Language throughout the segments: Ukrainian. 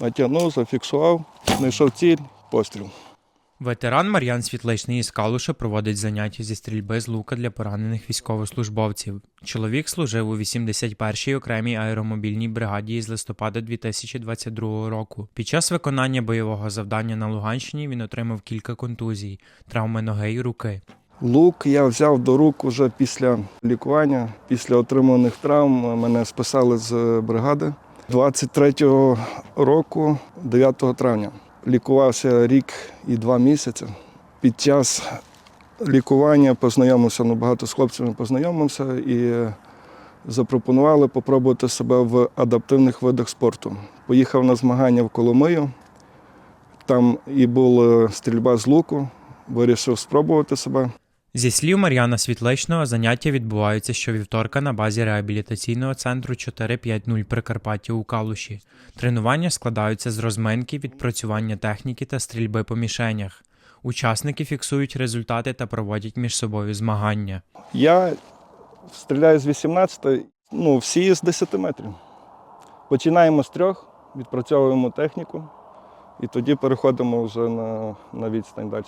натягнув, зафіксував, знайшов ціль, постріл. Ветеран Мар'ян Світличний із Калуша проводить заняття зі стрільби з лука для поранених військовослужбовців. Чоловік служив у 81-й окремій аеромобільній бригаді із листопада 2022 року. Під час виконання бойового завдання на Луганщині він отримав кілька контузій, травми ноги й руки. Лук я взяв до рук уже після лікування, після отриманих травм мене списали з бригади 23-го року, 9 травня. Лікувався рік і два місяці. Під час лікування познайомився, ну багато з хлопцями познайомився і запропонували попробувати себе в адаптивних видах спорту. Поїхав на змагання в Коломию. Там і була стрільба з луку, вирішив спробувати себе. Зі слів Мар'яна Світличного, заняття відбуваються щовівторка на базі реабілітаційного центру 450 Прикарпаття у Калуші. Тренування складаються з розминки, відпрацювання техніки та стрільби по мішенях. Учасники фіксують результати та проводять між собою змагання. Я стріляю з 18, ну, всі з 10 метрів. Починаємо з трьох, відпрацьовуємо техніку і тоді переходимо вже на, на відстань далі.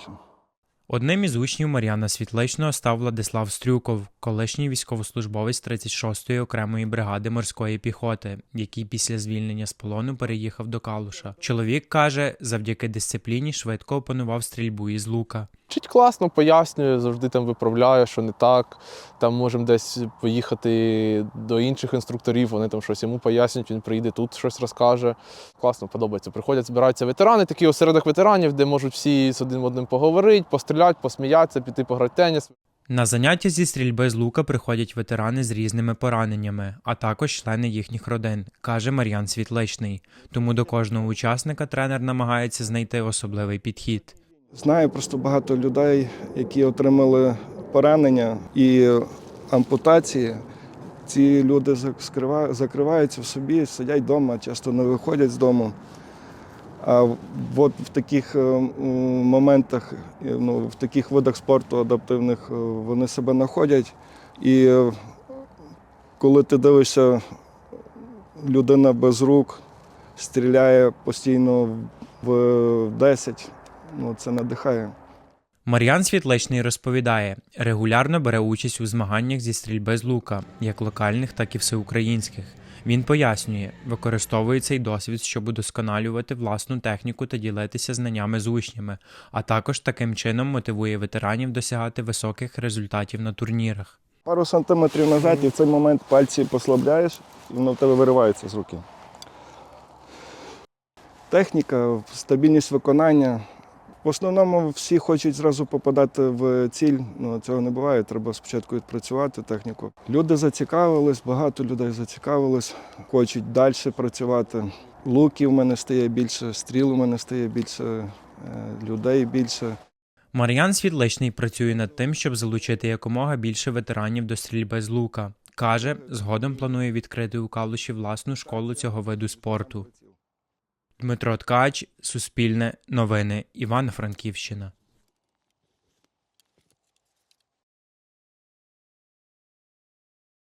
Одним із учнів Мар'яна Світличного став Владислав Стрюков, колишній військовослужбовець 36-ї окремої бригади морської піхоти, який після звільнення з полону переїхав до Калуша. Чоловік каже, завдяки дисципліні швидко опанував стрільбу із лука. Вчить класно, пояснює, завжди там виправляю, що не так. Там можемо десь поїхати до інших інструкторів, вони там щось йому пояснюють, він приїде тут щось розкаже. Класно, подобається. Приходять, збираються ветерани, такий осередок ветеранів, де можуть всі з одним одним поговорити, постріляти, посміятися, піти пограти теніс. На заняття зі стрільби з лука приходять ветерани з різними пораненнями, а також члени їхніх родин, каже Мар'ян Світличний. Тому до кожного учасника тренер намагається знайти особливий підхід. Знаю просто багато людей, які отримали поранення і ампутації. Ці люди закриваються в собі, сидять вдома, часто не виходять з дому. А от в таких е, моментах, е, ну, в таких видах спорту адаптивних е, вони себе знаходять. І коли ти дивишся, людина без рук стріляє постійно в 10, ну, це надихає. Мар'ян Світличний розповідає, регулярно бере участь у змаганнях зі стрільби з лука, як локальних, так і всеукраїнських. Він пояснює, використовує цей досвід, щоб удосконалювати власну техніку та ділитися знаннями з учнями, а також таким чином мотивує ветеранів досягати високих результатів на турнірах. Пару сантиметрів назад і в цей момент пальці послабляєш, і воно в тебе виривається з руки. Техніка, стабільність виконання. В основному всі хочуть зразу попадати в ціль, ну цього не буває. Треба спочатку відпрацювати техніку. Люди зацікавились, багато людей зацікавились, хочуть далі працювати. Луків в мене стає більше, стріл у мене стає більше, е, людей більше. Мар'ян Світличний працює над тим, щоб залучити якомога більше ветеранів до стрільби з лука. Каже, згодом планує відкрити у Калуші власну школу цього виду спорту. Дмитро Ткач, Суспільне, Новини, Івано-Франківщина.